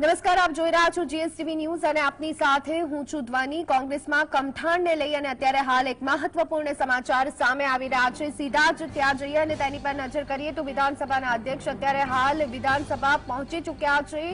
નમસ્કાર, આપ જોઈ રહ્યા છો જીએસટીવી ન્યૂઝ અને આપની સાથે હું છું ધ્વની. કોંગ્રેસમાં કમઠાણને લઈ અને અત્યારે હાલ એક મહત્વપૂર્ણ સમાચાર સામે આવી રહ્યા છે. સીધા જ ત્યાં જઈએ અને તેની પર નજર કરીએ તો વિધાનસભાના અધ્યક્ષ અત્યારે હાલ વિધાનસભા પહોંચી ચૂક્યા છે.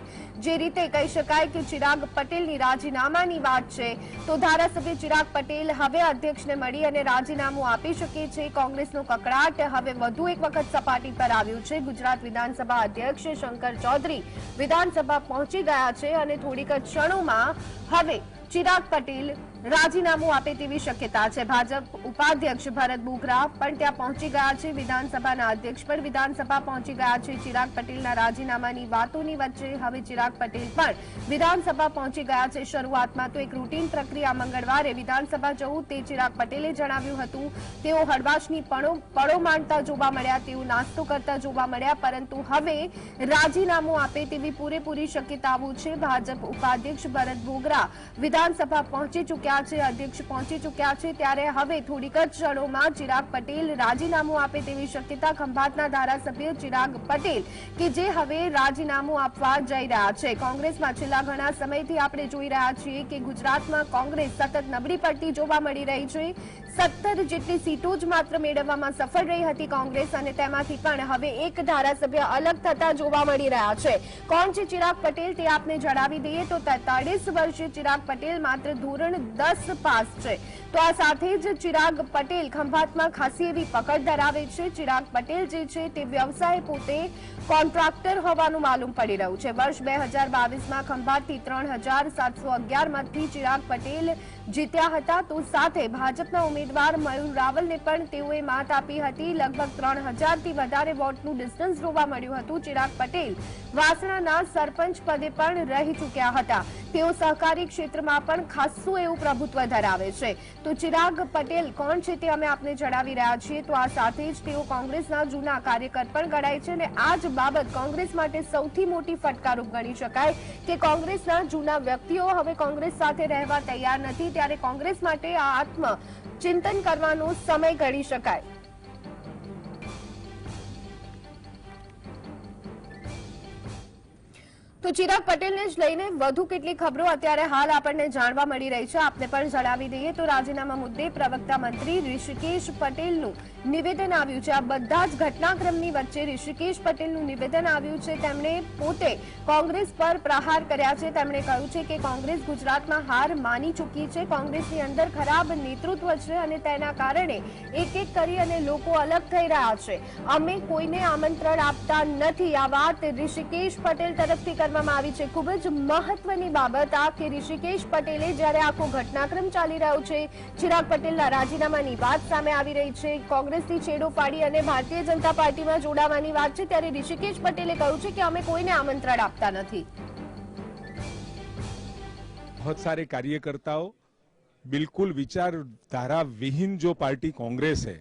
જે રીતે કહી શકાય કે ચિરાગ પટેલની રાજીનામાની વાત છે. તો ધારાસભ્ય ચિરાગ પટેલ હવે અધ્યક્ષને મળી અને રાજીનામું આપી શકે છે. કોંગ્રેસનો કકડાટ હવે વધુ એક વખત સપાટી પર આવ્યું છે. ગુજરાત વિધાનસભા અધ્યક્ષ શંકર ચૌધરી વિધાનસભા પહોંચી ગયા છે અને થોડીક ક્ષણોમાં હવે ચિરાગ પટેલ રાજીનામું આપે તેવી શક્યતા છે. ભાજપ ઉપાધ્યક્ષ ભરત બુગરા પણ ત્યાં પહોંચી ગયા છે. વિધાનસભાના અધ્યક્ષ પણ વિધાનસભા પહોંચી ગયા છે. ચિરાગ પટેલના રાજીનામાની વાતોની વચ્ચે હવે ચિરાગ પટેલ પણ વિધાનસભા પહોંચી ગયા છે. શરૂઆતમાં તો એક રૂટીન પ્રક્રિયા મંગળવારે વિધાનસભા જવું તે ચિરાગ પટેલે જણાવ્યું હતું. તેઓ હળવાશની પડો માંડતા જોવા મળ્યા, તેઓ નાસ્તો કરતા જોવા મળ્યા, પરંતુ હવે રાજીનામું આપે તેવી પૂરેપૂરી શક્યતાઓ છે. ભાજપ ઉપાધ્યક્ષ ભરત બોગરા વિધાનસભા પહોંચી ચૂક્યા છે અધ્યક્ષ પહોંચી ચૂક્યા છે ત્યારે હવે થોડીક જ ક્ષણોમાં ચિરાગ પટેલ રાજીનામું આપે તેવી શક્યતા ખંભાતના ધારાસભ્ય ચિરાગ પટેલ કે જે હવે રાજીનામું આપવા જઈ રહ્યા છે. કોંગ્રેસમાં છેલ્લા ઘણા સમયથી આપણે જોઈ રહ્યા છીએ કે ગુજરાતમાં કોંગ્રેસ સતત નબળી પડતી જોવા મળી રહી છે. સત્તર જેટલી સીટો જ માત્ર મેળવવામાં સફળ રહી હતી કોંગ્રેસ અને તેમાંથી પણ હવે એક ધારાસભ્ય અલગ થતા જોવા મળી રહ્યા છે. કોણ છે ચિરાગ પટેલ તે આપને જણાવી દઈએ તો તેતાળીસ વર્ષીય ચિરાગ પટેલ માત્ર ધોરણ દસ પાસ છે. તો આ સાથે જ ચિરાગ પટેલ ખંભાતમાં ખાસી એવી પકડ ધરાવે છે. ચિરાગ પટેલ જે છે તે વ્યવસાય પોતે કોન્ટ્રાક્ટર હોવાનું માલુમ પડી રહ્યું છે. વર્ષ બે હજાર બાવીસમાં ખંભાતથી ત્રણ હજાર સાતસો અગિયારમાંથી ચિરાગ પટેલ જીત્યા હતા. તો સાથે ભાજપના ઉમેદવાર મયુર રાવલને પણ તેઓએ માત આપી હતી. લગભગ ત્રણ હજારથી વધારે વોટનું ડિસ્ટન્સ જોવા મળ્યું હતું. ચિરાગ પટેલ વાસણાના સરપંચ પદે પણ રહી ચૂક્યા હતા. તેઓ સહકારી ક્ષેત્રમાં પણ ખાસ્સું એવું પ્રભુત્વ ધરાવે છે. તો ચિરાગ પટેલ, કોણ છે તે અમે આપને જણાવી રહ્યા છીએ? તો આ સાથે જ તેઓ કોંગ્રેસના જૂના કાર્યકર પણ ગણાય છે અને આ જ બાબત કોંગ્રેસ માટે સૌથી મોટી ફટકારો ગણી શકાય કે કોંગ્રેસના જૂના વ્યક્તિઓ હવે કોંગ્રેસ સાથે રહેવા તૈયાર નથી. ત્યારે કોંગ્રેસ માટે આ આત્મ ચિંતન કરવાનો સમય ગણી શકાય. તો ચિરાગ પટેલને જ લઈને વધુ કેટલી ખબરો અત્યારે હાલ આપણને જાણવા મળી રહી છે. આપને પણ જણાવી દઈએ તો રાજીનામા મુદ્દે પ્રવક્તા મંત્રી ઋષિકેશ પટેલનું નિવેદન આવ્યું છે. આ બધા જ ઘટનાક્રમની વચ્ચે ઋષિકેશ પટેલનું નિવેદન આવ્યું છે. તેમણે પોતે કોંગ્રેસ પર પ્રહાર કર્યા છે. તેમણે કહ્યું છે કે કોંગ્રેસ ગુજરાતમાં હાર માની ચૂકી છે. કોંગ્રેસની અંદર ખરાબ નેતૃત્વ છે અને તેના કારણે એક એક કરી અને લોકો અલગ થઈ રહ્યા છે. અમે કોઈને આમંત્રણ આપતા નથી. આ વાત ઋષિકેશ પટેલ તરફથી કરવામાં આવી છે ખૂબ જ મહત્વની બાબત આ કે ઋષિકેશ પટેલે જ્યારે આખો ઘટનાક્રમ ચાલી રહ્યો છે ચિરાગ પટેલના રાજીનામાની વાત સામે આવી રહી છે કોંગ્રેસથી છેડો પાડી અને ભારતીય જનતા પાર્ટીમાં જોડાવાની વાત છે ત્યારે ઋષિકેશ પટેલે કહ્યું છે કે અમે કોઈને આમંત્રણ આપતા નથી बहुत सारे कार्यकर्ताओं बिल्कुल विचारधारा विहीन जो पार्टी कांग्रेस है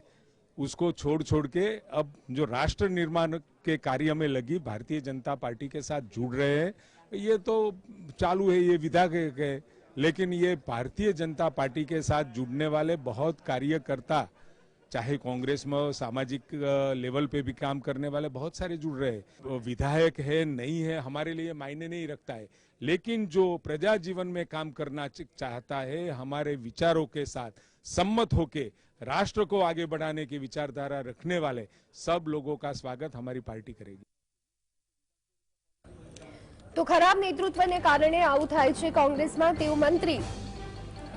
उसको छोड़ छोड़ के अब जो राष्ट्र निर्माण के कार्य में लगी भारतीय जनता पार्टी के साथ जुड़ रहे हैं ये तो चालू है ये विधा के, के लेकिन ये भारतीय जनता पार्टी के साथ जुड़ने वाले बहुत कार्यकर्ता चाहे कांग्रेस में सामाजिक लेवल पे भी काम करने वाले बहुत सारे जुड़ रहे हैं। विधायक है नहीं है हमारे लिए मायने नहीं रखता है। लेकिन जो प्रजा जीवन में काम करना चाहता है हमारे विचारों के साथ सम्मत होके राष्ट्र को आगे बढ़ाने की विचारधारा रखने वाले सब लोगों का स्वागत हमारी पार्टी करेगी તો ખરાબ નેતૃત્વને કારણે આવું થાય છે કોંગ્રેસમાં તેવું મંત્રી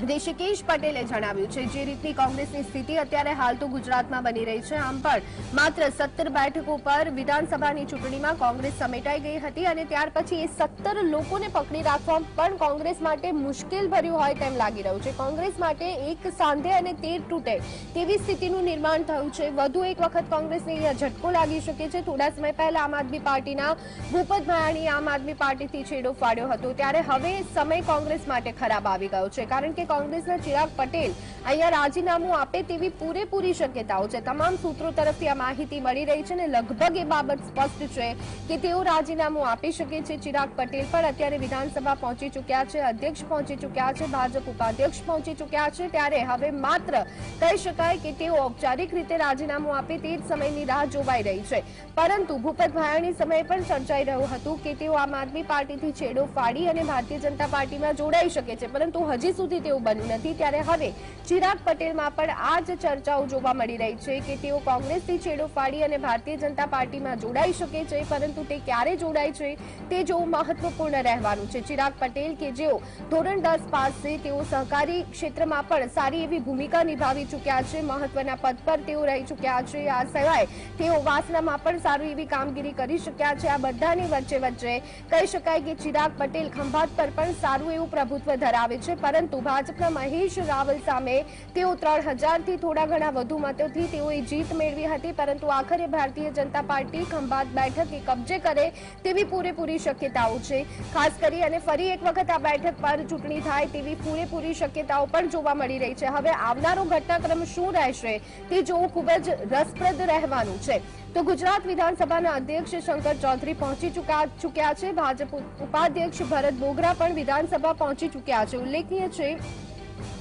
ઋષિકેશ પટેલે જણાવ્યું છે, જે રીતની કોંગ્રેસની સ્થિતિ અત્યારે હાલ તો ગુજરાતમાં બની રહી છે. આમ પણ માત્ર સત્તર બેઠકો પર વિધાનસભાની ચૂંટણીમાં કોંગ્રેસ સમેટાઈ ગઈ હતી અને ત્યાર પછી એ સત્તર લોકોને પકડી રાખવા પણ કોંગ્રેસ માટે મુશ્કેલ ભર્યું હોય તેમ લાગી રહ્યું છે. કોંગ્રેસ માટે એક સાંધે અને તેર તૂટે તેવી સ્થિતિનું નિર્માણ થયું છે. વધુ એક વખત કોંગ્રેસને ઝટકો લાગી શકે છે. થોડા સમય પહેલા આમ આદમી પાર્ટીના ભૂપત ભાયાણીએ આમ આદમી પાર્ટીથી છેડો ફાડ્યો હતો. ત્યારે હવે સમય કોંગ્રેસ માટે ખરાબ આવી ગયો છે. કારણ કે કોંગ્રેસના ચિરાગ પટેલ અહીંયા રાજીનામું આપે તેવી પૂરેપૂરી શક્યતાઓ છે. તમામ સૂત્રો તરફથી આ માહિતી મળી રહી છે અને લગભગ એ બાબત સ્પષ્ટ છે કે તેઓ રાજીનામું આપી શકે છે ચિરાગ પટેલ પણ અત્યારે વિધાનસભા પહોંચી ચૂક્યા છે, અધ્યક્ષ પહોંચી ચૂક્યા છે, ભાજપ ઉપાધ્યક્ષ પહોંચી ચૂક્યા છે. ત્યારે હવે માત્ર કહી શકાય કે તેઓ ઔપચારિક રીતે રાજીનામું આપે તે જ સમયની રાહ જોવાઈ રહી છે. પરંતુ ભૂપત ભાયાણી સમયે પણ ચર્ચાઈ રહ્યું હતું કે તેઓ આમ આદમી પાર્ટીથી છેડો ફાડી અને ભારતીય જનતા પાર્ટીમાં જોડાઈ શકે છે. પરંતુ હજી સુધી તેવું બન્યું નથી. ત્યારે હવે ચિરાગ પટેલમાં પણ આ જ ચર્ચાઓ જોવા મળી રહી છે કે તેઓ કોંગ્રેસથી છેડો ફાડી અને ભારતીય જનતા પાર્ટીમાં જોડાઈ શકે છે, પરંતુ તે ક્યારે જોડાય છે તે જોવું મહત્વપૂર્ણ રહેવાનું છે. ચિરાગ પટેલ કે જેઓ ધોરણ દસ પાસ છે, તેઓ સહકારી ક્ષેત્રમાં પણ સારી એવી ભૂમિકા નિભાવી ચૂક્યા છે, મહત્વના પદ પર તેઓ રહી ચૂક્યા છે. આ સિવાય તેઓ વાસણામાં પણ સારી એવી કામગીરી કરી શક્યા છે. આ બધાની વચ્ચે વચ્ચે કહી શકાય કે ચિરાગ પટેલ ખંભાત પર પણ સારું એવું પ્રભુત્વ ધરાવે છે, પરંતુ ભાજપના મહેશ રાવલ સામે તેઓ ત્રણ હજારથી થોડા ઘણા વધુ મતોથી તેઓએ જીત મેળવી હતી, પરંતુ આખરે ભારતીય જનતા પાર્ટી ખંભાત બેઠક કબજે કરે તેવી પૂરેપૂરી શક્યતાઓ છે. ખાસ કરી અને ફરી એક વખત આ બેઠક પર ચૂંટણી થાય તેવી પૂરેપૂરી શક્યતાઓ પણ જોવા મળી રહી છે. હવે આવનારો ઘટનાક્રમ શું રહેશે તે જોવું ખૂબ જ રસપ્રદ રહેવાનું છે. તો ગુજરાત વિધાનસભાના અધ્યક્ષ શંકર ચૌધરી પહોંચી ચૂક્યા છે. ભાજપ ઉપાધ્યક્ષ ભરત બોગરા પણ વિધાનસભા પહોંચી ચૂક્યા છે. ઉલ્લેખનીય છે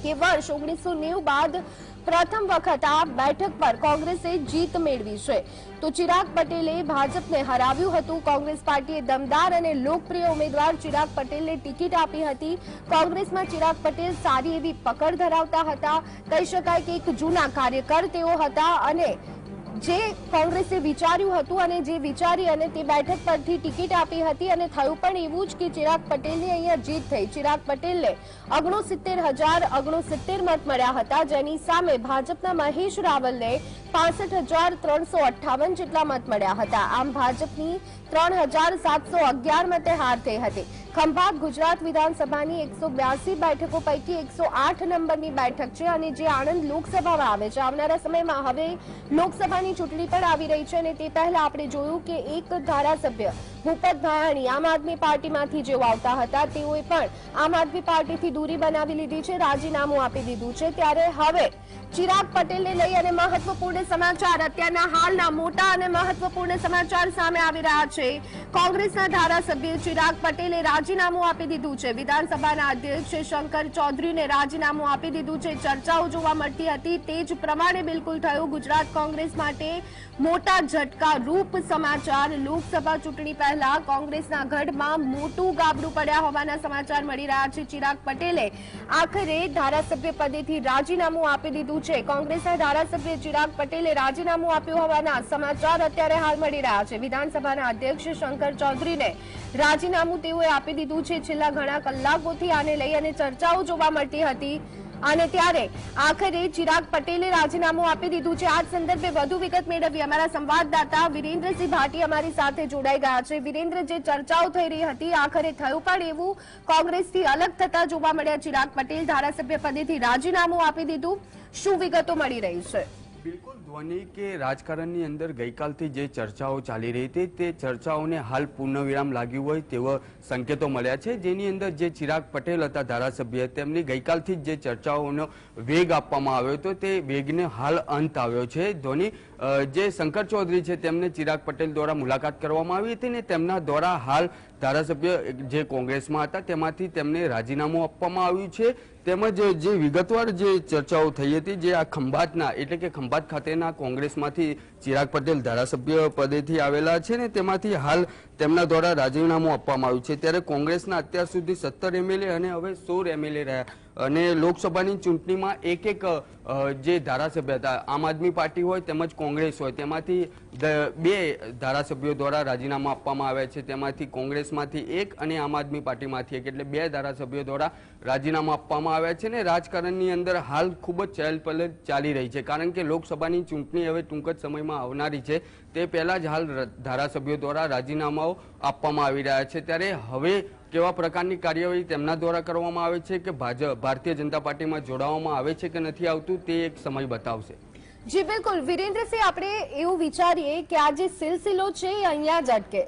કે વર્ષ ઓગણીસો નેવું બાદ પ્રથમ વખત આ બેઠક પર કોંગ્રેસે જીત મેળવી છે. તો ચિરાગ પટેલે ભાજપને હરાવ્યું હતું. કોંગ્રેસ પાર્ટીએ દમદાર અને લોકપ્રિય ઉમેદવાર ચિરાગ પટેલને ટિકિટ આપી હતી. કોંગ્રેસમાં ચિરાગ પટેલ સારી એવી પકડ ધરાવતા હતા. કહી શકાય કે એક જૂના કાર્યકર તેઓ હતા અને જે કોંગ્રેસે વિચાર્યું હતું અને જે વિચારી અને તે બેઠક પરથી ટિકિટ આપી હતી અને થયું પણ એવું જ કે ચિરાગ પટેલની અહીંયા જીત થઈ. ચિરાગ પટેલને ઓગણસિત્તેર હજાર ઓગણસિત્તેર મત મળ્યા હતા, જેની સામે ભાજપના મહેશ રાવલને પાસઠ હજાર ત્રણસો અઠ્ઠાવન જેટલા મત મળ્યા હતા. આમ ભાજપની ત્રણ હજાર સાતસો અગિયાર મતે હાર થઈ હતી. ખંભાત ગુજરાત વિધાનસભાની એકસો બ્યાસી બેઠકો પૈકી એકસો આઠ નંબરની બેઠક છે અને જે આણંદ લોકસભામાં આવે છે. આવનારા સમયમાં હવે લોકસભાની ચૂંટણી પણ આવી રહી છે અને તે પહેલા આપણે જોયું કે એક ધારાસભ્ય ભૂપત ધાણી આમ આદમી પાર્ટીમાંથી જેઓ આવતા હતા, તેઓએ પણ આમ આદમી પાર્ટીથી દૂરી બનાવી લીધી છે, રાજીનામું આપી દીધું છે. ત્યારે હવે ચિરાગ પટેલને લઈ અને મહત્વપૂર્ણ સમાચાર, અત્યારના હાલના મોટા અને મહત્વપૂર્ણ સમાચાર સામે આવી રહ્યા છે. કોંગ્રેસના ધારાસભ્ય ચિરાગ પટેલે રાજીનામું આપી દીધું છે. વિધાનસભાના અધ્યક્ષ શંકર ચૌધરીને રાજીનામું આપી દીધું છે. ચર્ચાઓ જોવા મળતી હતી. તે જ પ્રમાણે બિલકુલ થયું. ગુજરાત કોંગ્રેસ માટે મોટા ઝટકા, રૂપ સમાચાર, લોકસભા ચૂંટણી પહેલા કોંગ્રેસના ગઢમાં મોટું ગાબડું પડ્યા હોવાના સમાચાર મળી રહ્યા છે. ચિરાગ પટેલે આખરે ધારાસભ્ય પદેથી રાજીનામું આપી દીધું છે. કોંગ્રેસના ધારાસભ્ય ચિરાગ પટેલે રાજીનામું આપ્યું હોવાના સમાચાર અત્યારે હાલ મળી રહ્યા છે. વિધાનસભાના અધ્યક્ષ શંકર ચૌધરીને રાજીનામું તેઓએ આપી દીધું છે. છેલ્લા ઘણા કલાકોથી આને લઈ અને ચર્ચાઓ જોવા મળતી હતી. અને ત્યારે આખરે ચિરાગ પટેલે રાજીનામું આપી દીધું છે. આ સંદર્ભે વધુ વિગત મેળવી અમારા સંવાદદાતા વિરેન્દ્રસિંહ ભાટી અમારી સાથે જોડાઈ ગયા છે. વિરેન્દ્ર, જે ચર્ચાઓ થઈ રહી હતી, આખરે થયું પણ એવું. કોંગ્રેસથી અલગ થતા જોવા મળ્યા ચિરાગ પટેલ ધારાસભ્ય પદેથી રાજીનામું આપી દીધું. શું વિગતો મળી રહી છે? બિલકુલ. ધ્વની કે રાજકારણની અંદર ગઈકાલથી જે ચર્ચાઓ ચાલી રહી હતી, તે ચર્ચાઓને હાલ પૂર્ણવિરામ લાગ્યું હોય તેવા સંકેતો મળ્યા છે. જેની અંદર જે ચિરાગ પટેલ હતા ધારાસભ્ય, તેમની ગઈકાલથી જે ચર્ચાઓનો વેગ આપવામાં આવ્યો હતો, તે વેગને હાલ અંત આવ્યો છે. ધોની જે શંકર ચૌધરી છે, તેમને ચિરાગ પટેલ દ્વારા મુલાકાત કરવામાં આવી હતી ને તેમના દ્વારા હાલ ધારાસભ્ય જે કોંગ્રેસમાં હતા, તેમાંથી તેમને રાજીનામું આપવામાં આવ્યું છે. તેમજ જે વિગતવાર જે ચર્ચાઓ થઈ હતી જે આ ખંભાતના, એટલે કે ખંભાત ખાતેના કોંગ્રેસમાંથી ચિરાગ પટેલ ધારાસભ્ય પદેથી આવેલા છે ને તેમાંથી હાલ તેમના દ્વારા રાજીનામું આપવામાં આવ્યું છે. ત્યારે કોંગ્રેસના અત્યાર સુધી સત્તર એમએલએ અને હવે સોળ એમએલએ રહ્યા. અને લોકસભાની ચૂંટણીમાં એક એક જે ધારાસભ્ય હતા, આમ આદમી પાર્ટી હોય તેમજ કોંગ્રેસ હોય, તેમાંથી બે ધારાસભ્યો દ્વારા રાજીનામું આપવામાં આવ્યા છે. તેમાંથી કોંગ્રેસમાંથી એક અને આમ આદમી પાર્ટીમાંથી એક. એટલે બે ધારાસભ્યો દ્વારા રાજીનામું આપવામાં આવ્યા છે ને રાજકારણની અંદર હાલ ખૂબ જ ચહલપહલ ચાલી રહી છે. કારણ કે લોકસભાની ચૂંટણી હવે ટૂંક જ સમયમાં આવનારી છે. તે પહેલા જ હાલ ધારાસભ્યો દ્વારા રાજીનામાઓ આપવામાં આવી રહ્યા છે. ત્યારે હવે કેવા પ્રકારની કાર્યવાહી તેમના દ્વારા કરવામાં આવે છે કે ભાજપ ભારતીય જનતા પાર્ટીમાં જોડાવામાં આવે છે કે નથી આવતું તે એક સમય બતાવશે. જી, બિલકુલ. વિરેન્દ્રસિંહ, આપણે એવું વિચારીએ કે આ જે સિલસિલો છે એ અહીંયા જ અટકે.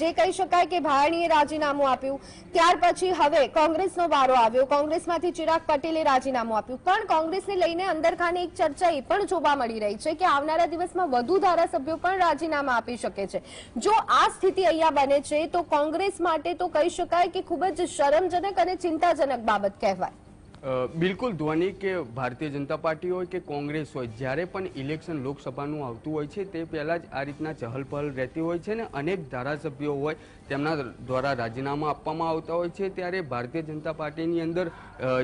જે કહી શકાય કે ભાયણીએ રાજીનામું આપ્યું, ત્યાર પછી હવે કોંગ્રેસનો વારો આવ્યો. કોંગ્રેસમાંથી ચિરાગ પટેલે રાજીનામું આપ્યું. પણ કોંગ્રેસને લઈને અંદરખાને એક ચર્ચા એ પણ જોવા મળી રહી છે કે આવનારા દિવસમાં વધુ ધારાસભ્યો પણ રાજીનામા આપી શકે છે. જો આ સ્થિતિ અહીંયા બને છે, તો કોંગ્રેસ માટે તો કહી શકાય કે ખૂબ જ શરમજનક અને ચિંતાજનક બાબત કહેવાય. બિલકુલ ધ્વની કે ભારતીય જનતા પાર્ટી હોય કે કોંગ્રેસ હોય, જ્યારે પણ ઇલેક્શન લોકસભાનું આવતું હોય છે, તે પહેલાં જ આ રીતના ચહલપહલ રહેતી હોય છે ને અનેક ધારાસભ્યો હોય તેમના દ્વારા રાજીનામા આપવામાં આવતા હોય છે. ત્યારે ભારતીય જનતા પાર્ટીની અંદર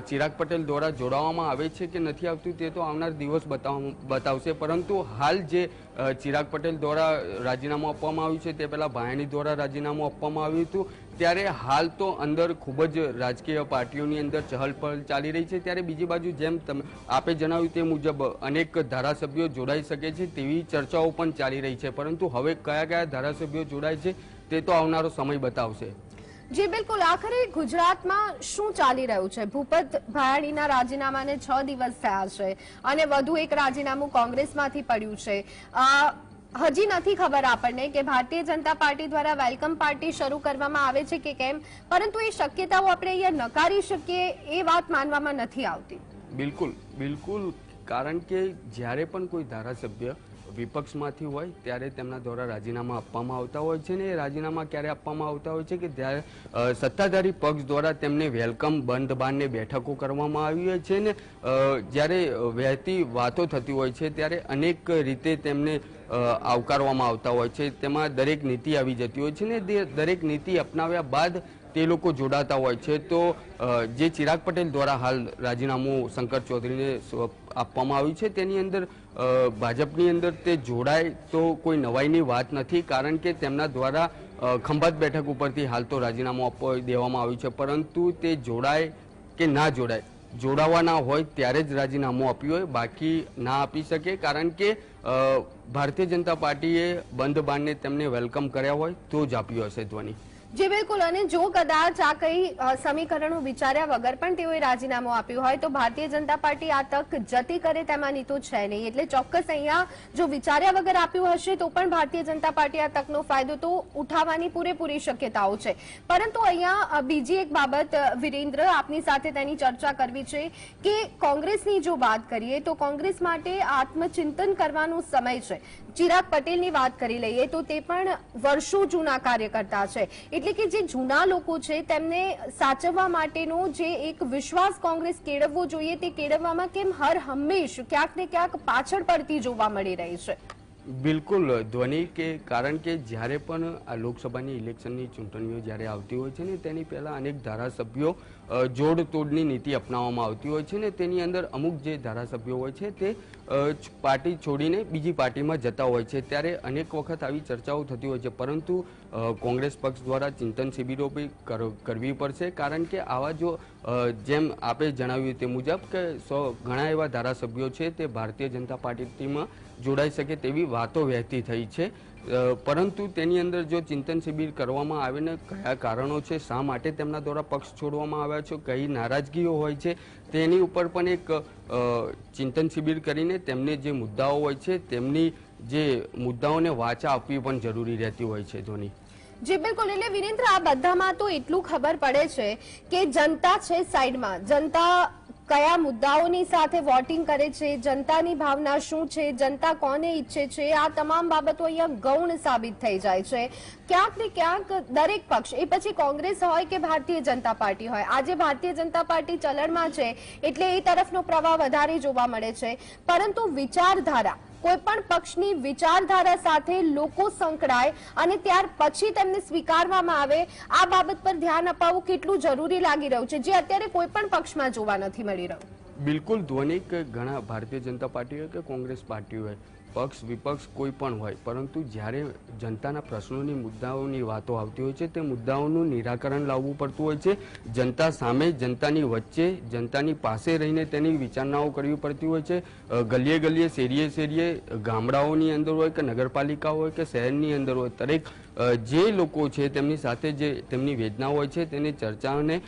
ચિરાગ પટેલ દ્વારા જોડાવામાં આવે છે કે નથી આવતું તે તો આવનાર દિવસ બતાવ, બતાવશે. પરંતુ હાલ જે ચિરાગ પટેલ દ્વારા રાજીનામું આપવામાં આવ્યું છે, તે પહેલાં ભાયાણી દ્વારા રાજીનામું આપવામાં આવ્યું હતું. ત્યારે હાલ તો અંદર ખૂબ જ રાજકીય પાર્ટીઓની અંદર ચહલપહલ ચાલી રહી છે. ત્યારે બીજી બાજુ જેમ તમે આપે જણાવ્યું તે મુજબ અનેક ધારાસભ્યો જોડાઈ શકે છે તેવી ચર્ચાઓ પણ ચાલી રહી છે. પરંતુ હવે કયા કયા ધારાસભ્યો જોડાય છે તે તો આવનારો સમય બતાવશે. જી, બિલકુલ. આખરે ગુજરાતમાં શું ચાલી રહ્યું છે? ભૂપત ભાયાણીના રાજીનામાને છ દિવસ થયા છે અને વધુ એક રાજીનામું કોંગ્રેસમાંથી પડ્યું છે. હજી નથી ખબર આપણને કે ભારતીય જનતા પાર્ટી દ્વારા વેલકમ પાર્ટી શરૂ કરવામાં આવે છે કે કેમ? પરંતુ એ શક્યતાઓ આપણે અહીંયા નકારી શકીએ એ વાત માનવામાં નથી આવતી. બિલકુલ બિલકુલ. કારણ કે જ્યારે પણ કોઈ ધારાસભ્ય વિપક્ષમાંથી હોય ત્યારે તેમના દ્વારા રાજીનામા આપવામાં આવતા હોય છે ને એ રાજીનામા ક્યારે આપવામાં આવતા હોય છે કે જ્યારે સત્તાધારી પક્ષ દ્વારા તેમને વેલકમ બંધ બારને બેઠકો કરવામાં આવી હોય છે ને જ્યારે વહેતી વાતો થતી હોય છે ત્યારે અનેક રીતે તેમને આવકારવામાં આવતા હોય છે. તેમાં દરેક નીતિ આવી જતી હોય છે ને દરેક નીતિ અપનાવ્યા બાદ તે લોકો જોડાતા હોય છે. તો જે ચિરાગ પટેલ દ્વારા હાલ રાજીનામું શંકર ચૌધરીને આપવામાં આવ્યું છે, તેની અંદર ભાજપની અંદર તે જોડાય તો કોઈ નવાઈની વાત નથી, કારણ કે તેમના દ્વારા ખંભાત બેઠક ઉપરથી હાલ તો રાજીનામું આપવા દેવામાં આવ્યું છે. પરંતુ તે જોડાય કે ના જોડાય, જોડાવાના હોય ત્યારે જ રાજીનામું આપ્યું હોય, બાકી ના આપી શકે, કારણ કે ભારતીય જનતા પાર્ટીએ બંધ બાંધને તેમને વેલકમ કર્યા હોય તો જ આપ્યું હશે ધ્વની. જી, બિલકુલ. અને જો કદાચ આ કઈ સમીકરણો વિચાર્યા વગર પણ તેઓએ રાજીનામું આપ્યું હોય, તો ભારતીય જનતા પાર્ટી આ તક જતી કરે તેમાંની તો છે નહીં. એટલે ચોક્કસ અહીંયા જો વિચાર્યા વગર આપ્યું હશે, તો પણ ભારતીય જનતા પાર્ટી આ તકનો ફાયદો તો ઉઠાવવાની પૂરેપૂરી શક્યતાઓ છે. પરંતુ અહીંયા બીજી એક બાબત વિરેન્દ્ર, આપની સાથે તેની ચર્ચા કરવી છે કે કોંગ્રેસની જો વાત કરીએ, તો કોંગ્રેસ માટે આત્મચિંતન કરવાનો સમય છે. ચિરાગ પટેલની વાત કરી લઈએ તો તે પણ વર્ષો જૂના કાર્યકર્તા છે. એટલે કે જે જૂના લોકો છે, તેમને સાચવવા માટેનો જે એક વિશ્વાસ કોંગ્રેસ કેળવવો જોઈએ તે કેળવવામાં કેમ હર હંમેશ ક્યાંક ને ક્યાંક પાછળ પડતી જોવા મળી રહી છે. બિલકુલ, ધ્વનિ કે કારણ કે જ્યારે પણ આ લોકસભાની ઇલેક્શનની ચૂંટણીઓ જ્યારે આવતી હોય છે ને, તેની પહેલાં અનેક ધારાસભ્યો જોડતોડની નીતિ અપનાવવામાં આવતી હોય છે ને, તેની અંદર અમુક જે ધારાસભ્યો હોય છે તે પાર્ટી છોડીને બીજી પાર્ટીમાં જતા હોય છે. ત્યારે અનેક વખત આવી ચર્ચાઓ થતી હોય છે. પરંતુ કોંગ્રેસ પક્ષ દ્વારા ચિંતન શિબિરો બી કર- કરવી પડશે. કારણ કે આવા જો જેમ આપે જણાવ્યું તે મુજબ કે સો ઘણા એવા ધારાસભ્યો છે તે ભારતીય જનતા પાર્ટીમાં જોડાઈ શકે તેવી વાતો વહેતી થઈ છે. પરંતુ તેની અંદર જો ચિંતન શિબિર કરવામાં આવે ને કયા કારણો છે, શા માટે તેમના દ્વારા પક્ષ છોડવામાં આવ્યા છે, કઈ નારાજગીઓ હોય છે, તેની ઉપર પણ એક ચિંતન શિબિર કરીને તેમને જે મુદ્દાઓ હોય છે, તેમની જે મુદ્દાઓને વાચા આપવી પણ જરૂરી રહેતી હોય છે ધોની જી, બિલકુલ. એટલે વિરેન્દ્ર, આ બધામાં તો એટલું ખબર પડે છે કે જનતા છે સાઈડમાં. જનતા કયા મુદ્દાઓની સાથે વોટિંગ કરે છે? જનતાની ભાવના શું છે? જનતા કોને ઈચ્છે છે? આ તમામ બાબતો અહીંયા ગૌણ સાબિત થઈ જાય છે. ક્યાંક ને ક્યાંક દરેક પક્ષ, એ પછી કોંગ્રેસ હોય કે ભારતીય જનતા પાર્ટી હોય, આજે ભારતીય જનતા પાર્ટી ચલણમાં છે એટલે એ તરફનો પ્રવાહ વધારે જોવા મળે છે. પરંતુ વિચારધારા કોઈ પણ પક્ષની વિચારધારા સાથે લોકો સંકળાય અને ત્યાર પછી તેમને સ્વીકારવામાં આવે, આ બાબત પર ધ્યાન અપાવવું કેટલું જરૂરી લાગી રહ્યું છે, જે અત્યારે કોઈપણ પક્ષમાં જોવા નથી મળી રહ્યું? બિલકુલ, ધ્વનિક ઘણા ભારતીય જનતા પાર્ટી હોય કે કોંગ્રેસ પાર્ટી હોય પક્ષ, વિપક્ષ કોઈ પણ હોય. પરંતુ જ્યારે જનતાના પ્રશ્નોની, મુદ્દાઓની વાતો આવતી હોય છે, તે મુદ્દાઓનું નિરાકરણ લાવવું પડતું હોય છે. જનતા સામે, જનતાની વચ્ચે, જનતાની પાસે રહીને તેની વિચારણાઓ કરવી પડતી હોય છે. ગલીએ ગલીએ, શેરીએ શેરીએ, ગામડાઓની અંદર હોય કે નગરપાલિકા હોય કે શહેરની અંદર હોય, દરેક જે લોકો છે તેમની સાથે જે તેમની વેદનાઓ હોય છે, તેની ચર્ચાઓને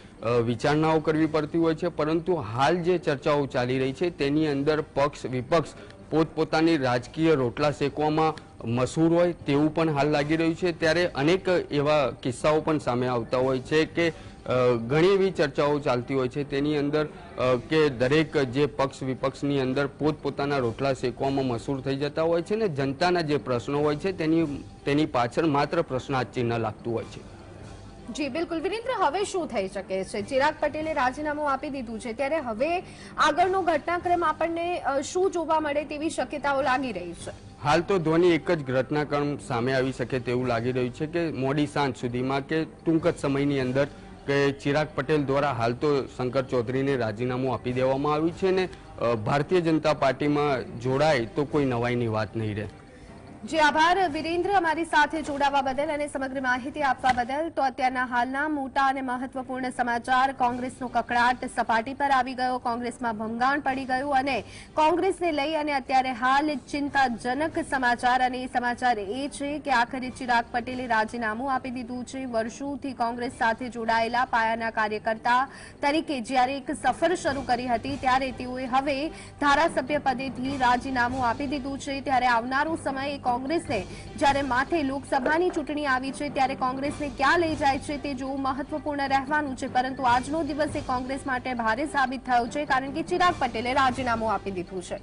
વિચારણાઓ કરવી પડતી હોય છે. પરંતુ હાલ જે ચર્ચાઓ ચાલી રહી છે, તેની અંદર પક્ષ, વિપક્ષ પોતપોતાની રાજકીય રોટલા શેકવામાં મશહૂર હોય તેવું પણ હાલ લાગી રહ્યું છે. ત્યારે અનેક એવા કિસ્સાઓ પણ સામે આવતા હોય છે કે ઘણી એવી ચર્ચાઓ ચાલતી હોય છે. તેની અંદર કે દરેક જે પક્ષ વિપક્ષની અંદર પોતપોતાના રોટલા શેકવામાં મશહૂર થઈ જતા હોય છે ને જનતાના જે પ્રશ્નો હોય છે તેની તેની પાછળ માત્ર પ્રશ્નાર્થ ચિહ્ન લાગતું હોય છે. જી, બિલકુલ. વિરેન્દ્ર હવે શું થઈ શકે છે? ચિરાગ પટેલે રાજીનામું આપી દીધું છે. ત્યારે હવે આગળનો ઘટનાક્રમ આપણને શું જોવા મળે તેવી શક્યતાઓ લાગી રહી છે? હાલ તો ધોની એક જ ઘટનાક્રમ સામે આવી શકે તેવું લાગી રહ્યું છે કે મોડી સાંજ સુધીમાં કે ટૂંક જ સમયની અંદર કે ચિરાગ પટેલ દ્વારા હાલ તો શંકર ચૌધરીને રાજીનામું આપી દેવામાં આવ્યું છે ને ભારતીય જનતા પાર્ટીમાં જોડાય તો કોઈ નવાઈની વાત નહીં રહે. જી, આભાર. વિરેન્દ્ર, અમારી સાથે જોડાવા બદલ અને સમગ્ર માહિતી આપવા બદલ. તો અત્યારના હાલના મોટા અને મહત્વપૂર્ણ સમાચાર. કોંગ્રેસનો કકડાટ સપાટી પર આવી ગયો. કોંગ્રેસમાં ભંગાણ પડી ગયું અને કોંગ્રેસને લઈ અને અત્યારે હાલ ચિંતાજનક સમાચાર. અને એ સમાચાર એ છે કે આખરે ચિરાગ પટેલે રાજીનામું આપી દીધું છે. વર્ષોથી કોંગ્રેસ સાથે જોડાયેલા પાયાના કાર્યકર્તા તરીકે જ્યારે એક સફર શરૂ કરી હતી, ત્યારે તેઓએ હવે ધારાસભ્ય પદેથી રાજીનામું આપી દીધું છે. ત્યારે આવનારો સમય એ કોંગ્રેસને જ્યારે માથે લોકસભાની ચૂંટણી આવી છે, ત્યારે કોંગ્રેસને ક્યાં લઈ જાય છે તે જોવું મહત્વપૂર્ણ રહેવાનું છે. પરંતુ આજનો દિવસ એ કોંગ્રેસ માટે ભારે સાબિત થયો છે, કારણ કે ચિરાગ પટેલે રાજીનામું આપી દીધું છે.